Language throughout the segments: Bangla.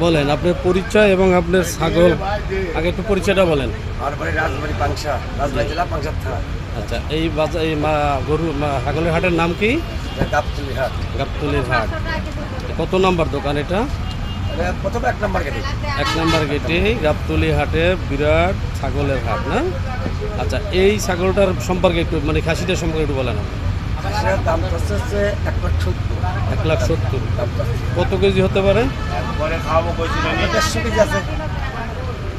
বলেন আপনার পরিচয় এবং আপনার ছাগল। আগে একটু পরিচয়টা বলেন। আর বাড়ি রাজবাড়ি পাংশা রাজবাড়ি জেলা পাংশা থানা। আচ্ছা এই বাজার এই মা- গরু ছাগলের হাটের নাম কি? গাবতলি হাট। গাবতলির হাট। কত নম্বর দোকান এটা? এটা প্রথমে এক নম্বর গেটে। এক নম্বর গেটে গাবতলি হাটে বিরাট ছাগলের হাট না? আচ্ছা এই ছাগলটার সম্পর্কে একটু মানে খাসিটার সম্পর্কে একটু বলেন আপনি। সেটার দাম হচ্ছে হচ্ছে এক লাখ সত্তর। এক লাখ সত্তর। কত কেজি হতে পারে? দেড়শো কেজি আছে।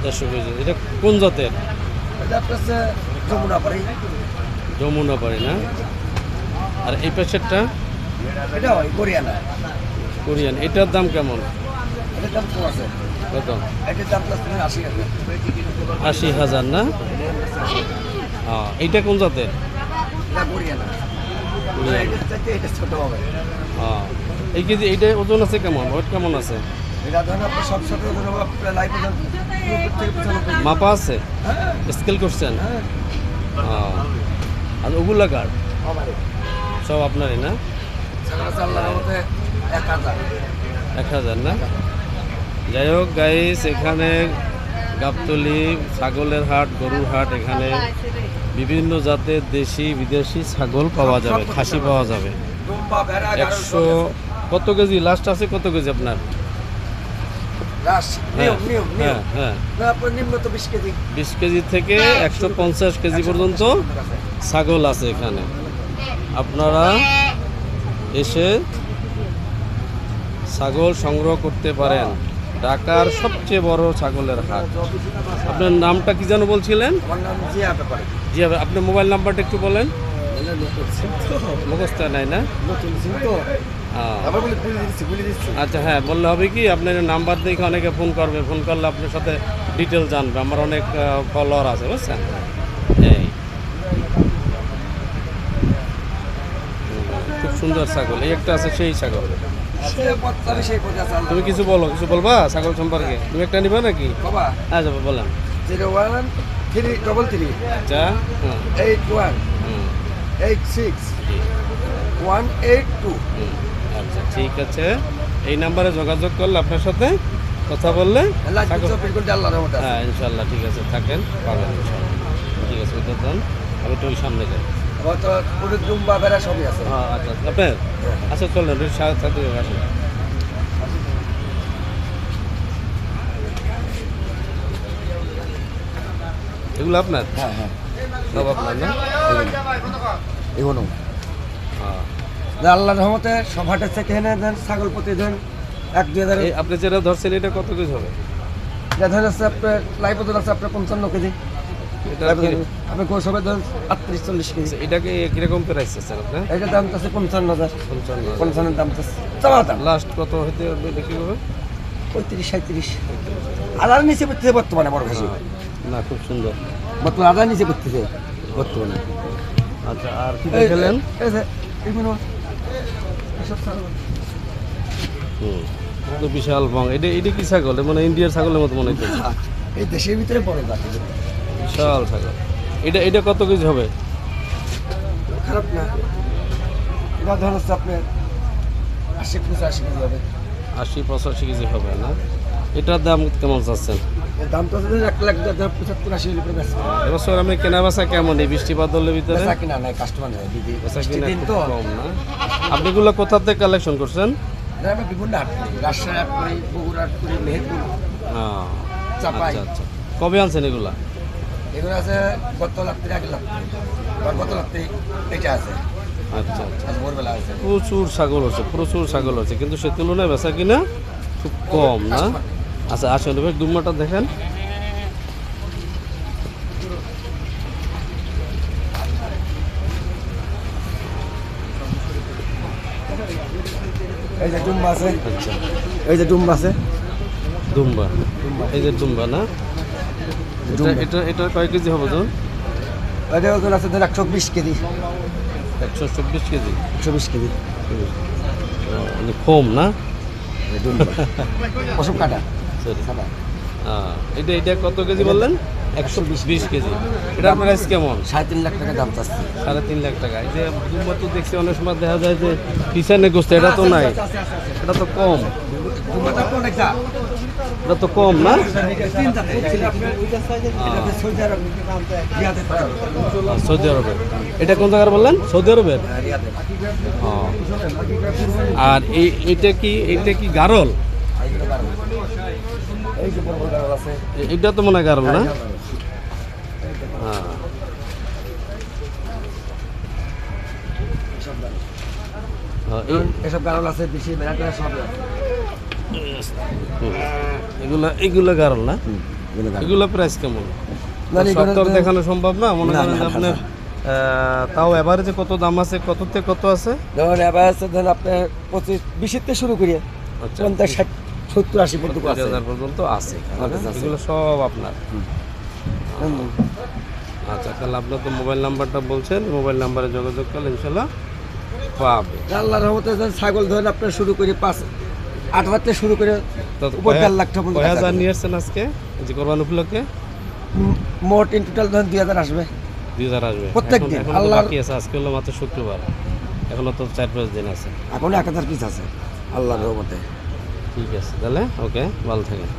দেড়শো কেজি। এটা কোন জাতের? এটা হচ্ছে যমুনা পাড়ি। যমুনা পারি না? আর এই এটা হয় হরিয়ানা কোরিয়ান এটার দাম কেমন? এটার দাম কম আছে। কত? এটার দাম আশি হাজার। না? হ্যাঁ এইটা কোন জাতের? এটা কোরিয়ান এই কেজি এইটা ওজন আছে কেমন? ওয়েট কেমন আছে? মাপা আছে? স্কেল করছেন? হ্যাঁ। হ্যাঁ। আর ওগুলা কার? সব আপনারই না? এক হাজার। না? যাই হোক গাইস এখানে গাবতলি ছাগলের হাট গরুর হাট এখানে বিভিন্ন জাতের দেশি বিদেশি ছাগল পাওয়া যাবে খাসি পাওয়া যাবে। একশো কত কেজি? লাস্ট আছে কত কেজি আপনার? হ্যাঁ হ্যাঁ হ্যাঁ। বিশ কেজি। থেকে একশো পঞ্চাশ কেজি পর্যন্ত ছাগল আছে এখানে। আপনারা এসে ছাগল সংগ্রহ করতে পারেন। ঢাকার সবচেয়ে বড় ছাগলের হাট। আপনার নামটা কি যেন বলছিলেন? জি আপনার মোবাইল নাম্বারটা একটু বলেন। মুখস্থ নাই না? আচ্ছা হ্যাঁ বললে হবে কি আপনার নাম্বার দেখে অনেকে ফোন করবে। ফোন করলে আপনার সাথে ডিটেল জানবে। আমার অনেক ফলোয়ার আছে বুঝছেন? এই। খুব সুন্দর ছাগল। এই একটা আছে সেই ছাগল। তুমি কিছু বলো কিছু বলবা? ছাগল সম্পর্কে। তুমি একটা নিবা নাকি? বাবা। হ্যাঁ যাব বলেন zero one three double three. আচ্ছা হুম, এইট ওয়ান। হুম, eight six. One eight two. আচ্ছা ঠিক আছে। এই নাম্বারে যোগাযোগ করলে আপনার সাথে কথা বললে হ্যাঁ ইনশাল্লাহ ঠিক আছে থাকেন পাবেন ঠিক আছে আমি তো সামনে যাই। আবার তো পুরো দুম্বা ভেড়া সবই আছে। হ্যাঁ আচ্ছা আচ্ছা। আপনার? আচ্ছা চলেন সাথে এগুলো আপনার? হ্যাঁ হ্যাঁ। সব আপনার না? এগুলো হ্যাঁ। আল্লাহর রহমতে সব হাটের থেকে এনে দেন ছাগল প্রতি দেন এক দুই হাজার আপনি যেটা ধরছেন এটা কত কেজি হবে? আছে আপনার লাইফ ওজন আছে আপনার পঞ্চান্ন কেজি। এটা কোন সবাই ধরেন আটত্রিশ চল্লিশ কেজি। এটাকে কীরকম প্রাইস আছে আপনার? এটার দাম আছে পঞ্চান্ন হাজার। পঞ্চান্ন পঞ্চান্নের দাম আছে। চাওয়া দাম। লাস্ট কত হবে বিক্রি হবে পঁয়ত্রিশ সাঁত্রিশ আদার নিচে পড়তেছে বর্তমানে বড় বেশি না খুব সুন্দর। বর্তমানে আদার নিচে পড়তেছে বর্তমানে। আচ্ছা আর কি দেখালেন? বিশাল বং। এটা এটা কি ছাগল? মানে ইন্ডিয়ার ছাগলের মতো মনে হচ্ছে এই দেশের ভিতরে বড় জাতি বিশাল ছাগল। এটা এটা কত কেজি হবে? খারাপ না। এটা ধরেন হচ্ছে আপনার আশি পঁচাশি কেজি হবে। আশি পঁচাশি কেজি হবে না? এটার দাম কেমন চাচ্ছেন? এর দাম তো এক লাখ পঁচাত্তর আশি এবছর আমি কেনা বেচা কেমন? এই বৃষ্টি বাদলের ভিতরে? বেচা কিনা নাই কাস্টমার নাই দিদি বেচা কিনা কম না। কোথা থেকে কালেকশন করছেন? না, বিভিন্ন হাট করি। রাজশাহী হাট করি বগুড়া হাট করি মেহেরপুর। হ্যাঁ আচ্ছা আচ্ছা। কবে আনছেন এগুলা? এগুলো আছে গত লাখ থেকে আগে লাখ গত লাখ থেকে এটা আছে। আচ্ছা আচ্ছা। ভোরবেলা আছে। প্রচুর ছাগল হচ্ছে প্রচুর ছাগল হচ্ছে কিন্তু সে তুলনায় বেচা কিনা খুব কম না? আচ্ছা আসুন দেখেন। এই যে ডুম্বা আছে। আচ্ছা। এই যে ডুম্বা আছে। দুম্বা এই যে দুম্বা না? এটা। এটা কয় কেজি হবে তো? এটা ওজন আছে ধর একশো বিশ কেজি। একশো চব্বিশ কেজি। একশো বিশ কেজি। মানে কম না? ওসব কাটা। এটা এটা কত কেজি বললেন? একশো বিশ কেজি। এটার প্রাইস কেমন? সাড়ে তিন লাখ টাকা দাম চাচ্ছি। সাড়ে তিন লাখ টাকা। এই যে দুম্বা তো দেখছি অনেক সময় দেখা যায় যে পিছনে গোস্ত এটা তো নাই। এটা তো কম। এটা তো কম না? সৌদি আরবের। এটা কোন জায়গার বললেন? সৌদি আরবের? আর এই এটা কি এটা কি গারল এই যে বড় বড় গাড়ল আছে এ- এটা তো মনে গারল না? হ্যাঁ। হ্যাঁ, এসব গাড়ল আছে বেশি সব এগুলা এগুলা গারল না? এগুলো প্রাইস কেমন? দেখানো সম্ভব না? মনে করেন আপনার তাও এভারেজে কত দাম আছে? কত থেকে কত আছে? ধরুন এবার আছে ধরুন আপনার পঁচিশ বিশের থেকে শুরু করি। আচ্ছা। পঞ্চাশ ষাট। সত্তর আশি পর্যন্ত হাজার পর্যন্ত আছে। এগুলো সব আপনার। আচ্ছা তাহলে আপনার তো মোবাইল নাম্বারটা বলছেন মোবাইল নাম্বারে যোগাযোগ করলে ইনশাল্লাহ পাবে। আল্লাহর রহমতে ছাগল ধরেন আপনার শুরু করে পাঁচ আট হাজার শুরু করে উপর দেড় লাখ টাকা কয় হাজার নিয়ে আসছেন আজকে? যে কোরবান উপলক্ষে? মোট ইন টোটাল ধরেন দুই হাজার আসবে। দুই হাজার আসবে। প্রত্যেক দিন, তো বাকি আছে আজকে হলো মাত্র শুক্রবার। এখনও তো চার পাঁচ দিন আছে। এখন এক হাজার পিস আছে আল্লাহর রহমতে। ঠিক আছে তাহলে? ওকে ভালো থাকেন।